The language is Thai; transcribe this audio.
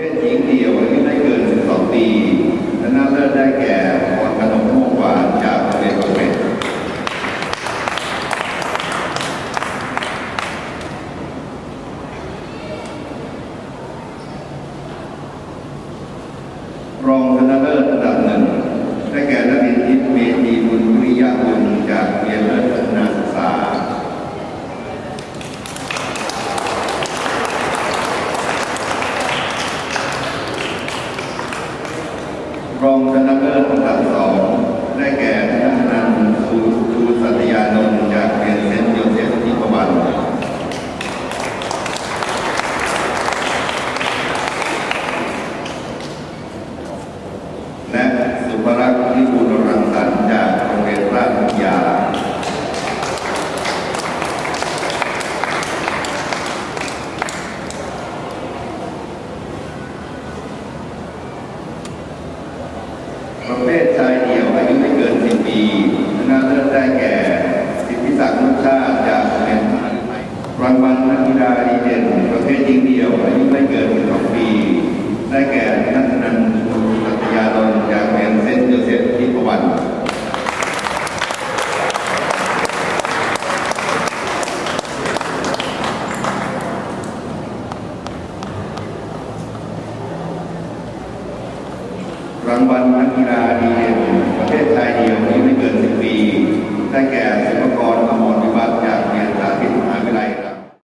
เพศหญิงเดี่ยวอายุไม่เกิน 12 ปีชนะเลิศได้แก่พรขนมม่วงหวานจากโรงเรียนประเวศรองชนะเลิศระดับหนึ่งได้แก่นักเรียนทิพย์เมธีบุญวิริยะบุญจากเรียนเลิศพัฒนาศึกษา รองชนะเลิศอันดับสองได้แก่นักนันท์ชูชูสัตยานนท์จากเรียนเซนต์โยเซฟทิพวันและสุภรักษ์ที่บุญรังสรรค์จากโรงเรียนราชวิทยา ประเภทชายเดี่ยวอายุไม่เกิน 10 ปีชนะเลิศได้แก่ สิทธิศักดิ์นุชาติจากโรงเรียนมหาวิทยาลัยรางวัลนักกีฬาดีเด่นประเภทหญิงเดี่ยวอายุไม่เกิน 12 ปี ได้แก่นัทนันท์ชูสัตยานนท์จากโรงเรียนเซนต์โยเซฟทิพวัน ราง